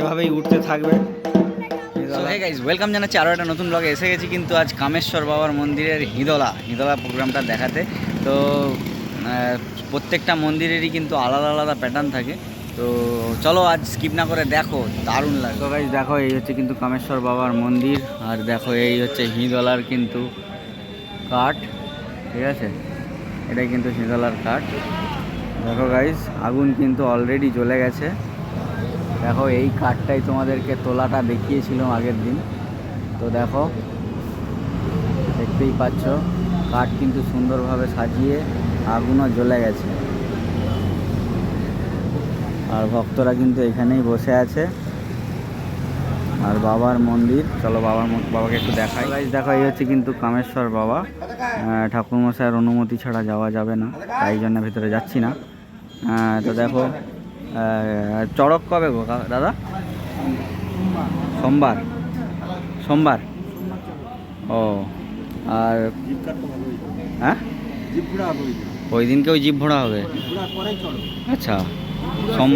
এভাবেই উঠতে থাকবে। গাইজ ওয়েলকাম জানাচ্ছি আরও একটা নতুন ব্লগে এসে গেছি কিন্তু আজ কামেশ্বর বাবার মন্দিরের হিদলা হিদলা প্রোগ্রামটা দেখাতে। তো প্রত্যেকটা মন্দিরেরই কিন্তু আলাদা আলাদা প্যাটার্ন থাকে। তো চলো আজ স্কিপ না করে দেখো দারুণ লাগে। তো গাইজ দেখো এই হচ্ছে কিন্তু কামেশ্বর বাবার মন্দির আর দেখো এই হচ্ছে হিদলার কিন্তু কাঠ। ঠিক আছে? এটাই কিন্তু হিদলার কাঠ। দেখো গাইজ আগুন কিন্তু অলরেডি জ্বলে গেছে। দেখো, এই কাঠটাই তোমাদেরকে তোলাটা দেখিয়েছিলাম আগের দিন। তো দেখো, দেখতেই পাচ্ছ, কাঠ কিন্তু সুন্দরভাবে সাজিয়ে আগুনও জ্বলে গেছে। আর ভক্তরা কিন্তু এখানেই বসে আছে। আর বাবার মন্দির, চলো বাবার বাবাকে একটু দেখাই। দেখো, এই হচ্ছে কিন্তু কামেশ্বর বাবা। ঠাকুরমশাইয়ের অনুমতি ছাড়া যাওয়া যাবে না, তাই জন্য ভেতরে যাচ্ছি না। তো দেখো চড়ক কবে গো দাদা? সোমবার। সোমবার? ও, আর হ্যাঁ? ওই দিনকে ওই জিপ ভোড়া হবে। আচ্ছা সোম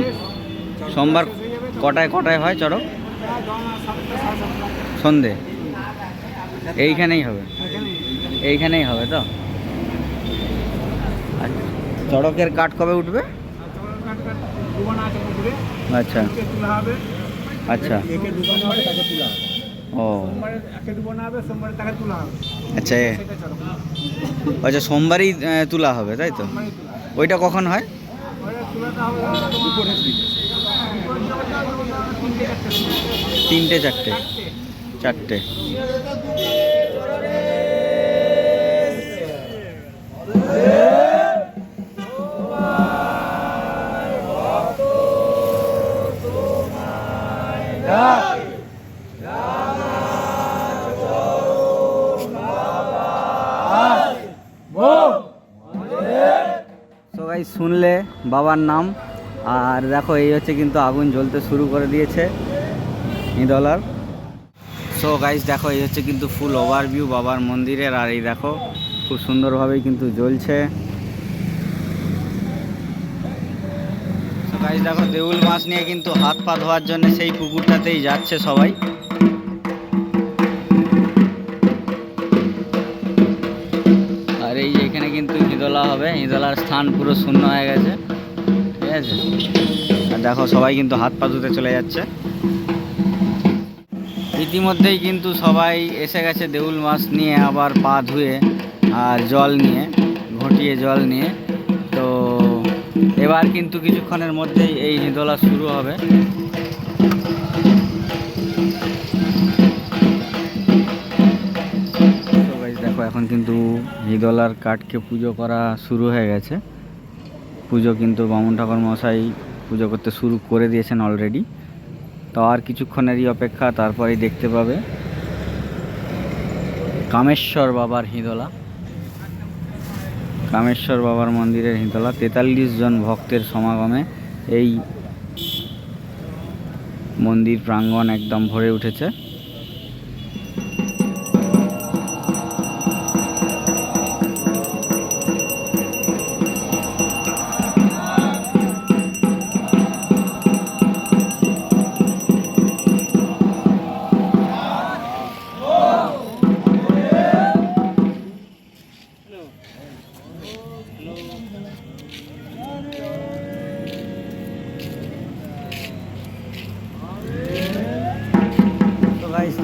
সোমবার কটায় কটায় হয় চড়ক? সন্ধে। এইখানেই হবে। এইখানেই হবে তো? চড়কের কাঠ কবে উঠবে? আচ্ছা। আচ্ছা। ও। আচ্ছা আচ্ছা সোমবারই তোলা হবে তাই তো? ওইটা কখন হয়? তিনটে চারটে। চারটে। শুনলে বাবার নাম। আর দেখো, এই হচ্ছে কিন্তু আগুন জ্বলতে শুরু করে দিয়েছে ইদলার সো গাইস দেখো, এই হচ্ছে কিন্তু ফুল ওভারভিউ বাবার মন্দিরের। আর এই দেখো, খুব সুন্দরভাবেই কিন্তু জ্বলছে। গাইস দেখো, দেউল মাছ নিয়ে কিন্তু হাত পা ধোয়ার জন্য সেই পুকুরটাতেই যাচ্ছে সবাই। হিদলার স্থান পুরো শূন্য হয়ে গেছে। ঠিক আছে? আর দেখো, সবাই কিন্তু হাত পা ধুতে চলে যাচ্ছে। ইতিমধ্যেই কিন্তু সবাই এসে গেছে দেউল মাছ নিয়ে, আবার পা ধুয়ে আর জল নিয়ে, ঘটিয়ে জল নিয়ে। তো এবার কিন্তু কিছুক্ষণের মধ্যেই এই হিদলা শুরু হবে। কিন্তু হিদলার কাঠকে পুজো করা শুরু হয়ে গেছে। পুজো কিন্তু বামুন ঠাকুর মশাই পুজো করতে শুরু করে দিয়েছেন অলরেডি তো আর কিছুক্ষণেরই অপেক্ষা, তারপরেই দেখতে পাবে। কামেশ্বর বাবার হিদলা। কামেশ্বর বাবার মন্দিরের হিদলা। তেতাল্লিশ জন ভক্তের সমাগমে এই মন্দির প্রাঙ্গণ একদম ভরে উঠেছে।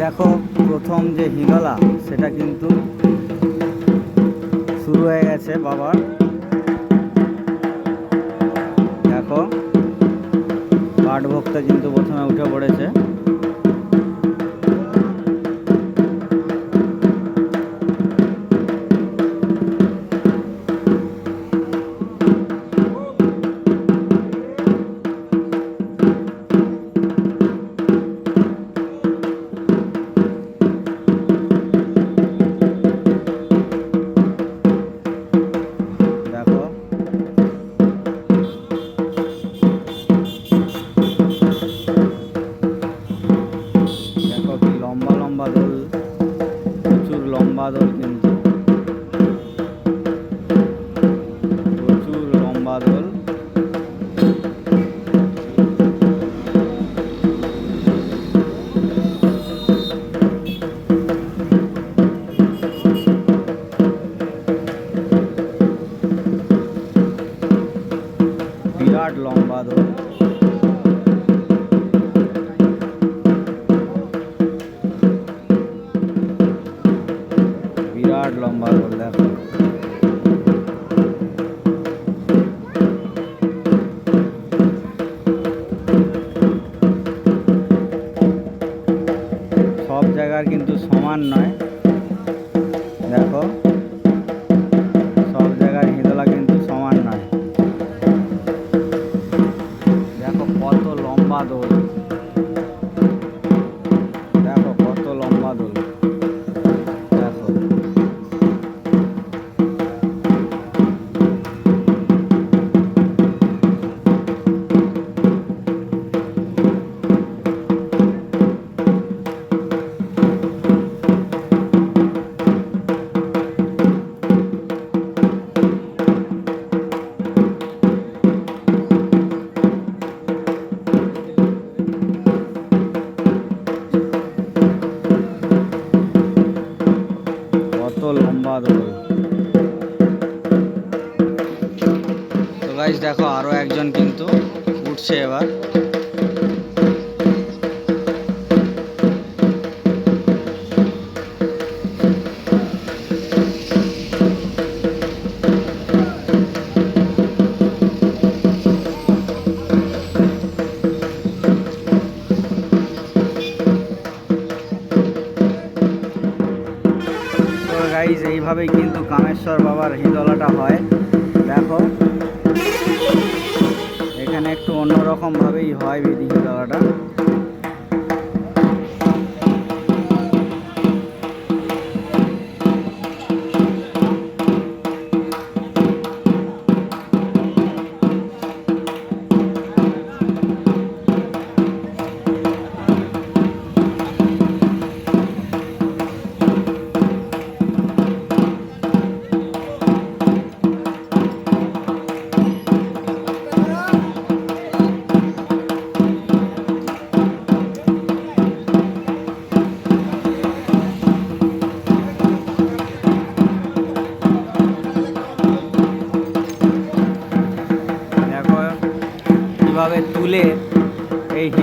দেখো, প্রথম যে হিঙ্গলা, সেটা কিন্তু শুরু হয়ে গেছে বাবার দেখো পাঠ ভক্ত কিন্তু প্রথমে উঠে পড়েছে। সব জায়গার কিন্তু সমান নয়। দেখো। গাইজ এইভাবেই কিন্তু কামেশ্বর বাবার হিদলাটা হয়। দেখো। এখানে একটু অন্যরকমভাবেই হয় বিধি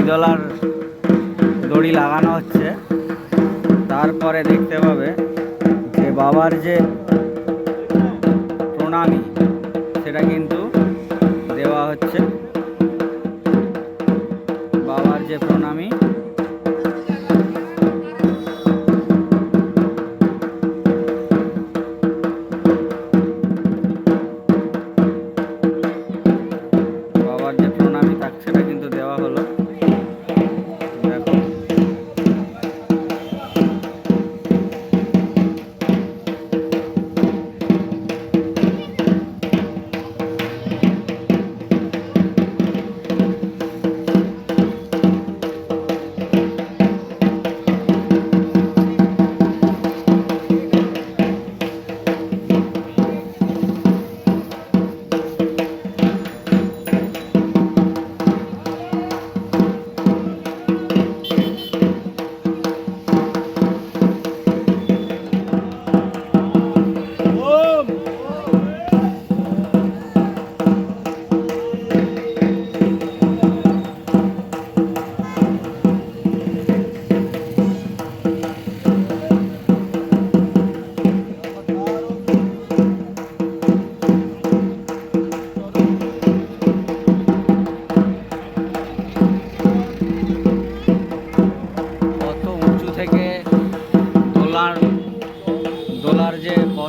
ডলার দড়ি লাগানো হচ্ছে। তারপরে দেখতে পাবে যে বাবার যে প্রণামী, সেটা কিন্তু দেওয়া হচ্ছে। বাবার যে প্রণামী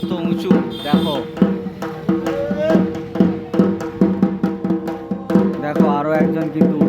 কত উঁচু? দেখো। দেখো আরও একজন কিন্তু